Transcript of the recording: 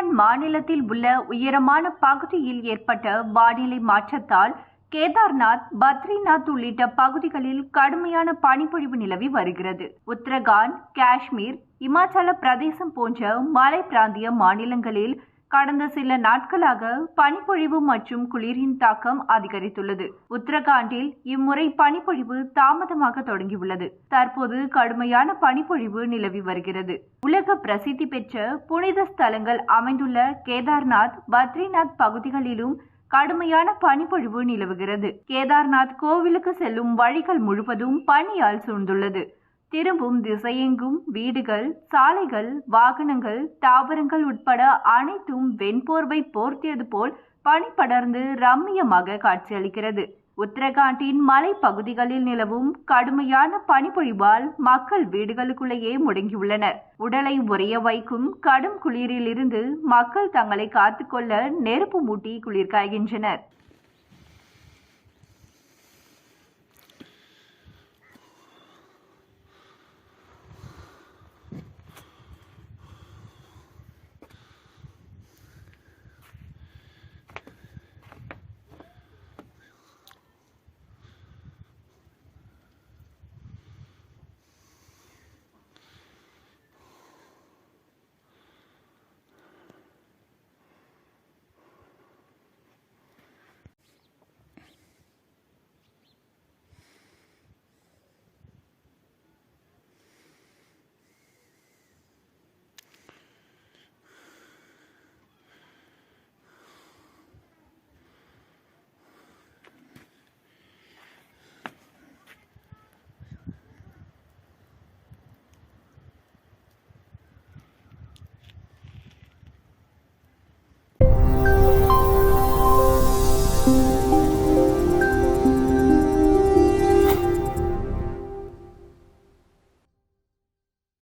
உத்தரகாண்ட் மாநிலத்தில் உள்ள உயரமான பகுதியில் ஏற்பட்ட வானிலை மாற்றத்தால் கேதார்நாத் பத்ரிநாத் உள்ளிட்ட பகுதிகளில் கடுமையான பனிப்பொழிவு நிலவி வருகிறது. உத்தரகாண்ட் காஷ்மீர் இமாச்சல பிரதேசம் போன்ற மலை பிராந்திய மாநிலங்களில் கடந்த சில நாட்களாக பனிப்பொழிவு மற்றும் குளிரின் தாக்கம் அதிகரித்துள்ளது. உத்தரகாண்டில் இம்முறை பனிப்பொழிவு தாமதமாக தொடங்கியுள்ளது. தற்போது கடுமையான பனிப்பொழிவு நிலவி வருகிறது. உலக பிரசித்தி பெற்ற புனித ஸ்தலங்கள் அமைந்துள்ள கேதார்நாத் பத்ரிநாத் பகுதிகளிலும் கடுமையான பனிப்பொழிவு நிலவுகிறது. கேதார்நாத் கோவிலுக்கு செல்லும் வழிகள் முழுவதும் பனியால் சூழ்ந்துள்ளது. திரும்பும் திசையெங்கும் வீடுகள் சாலைகள் வாகனங்கள் தாவரங்கள் உட்பட அனைத்தும் வெண்போர்வை போர்த்தியது போல் பனி படர்ந்து ரம்மியமாக காட்சியளிக்கிறது. உத்தரகாண்டின் மலைப்பகுதிகளில் நிலவும் கடுமையான பனிப்பொழிவால் மக்கள் வீடுகளுக்குள்ளேயே முடங்கியுள்ளனர். உடலை உறைய வைக்கும் கடும் குளிரிலிருந்து மக்கள் தங்களை காத்துக்கொள்ள நெருப்பு மூட்டி குளிர் காய்கின்றனர்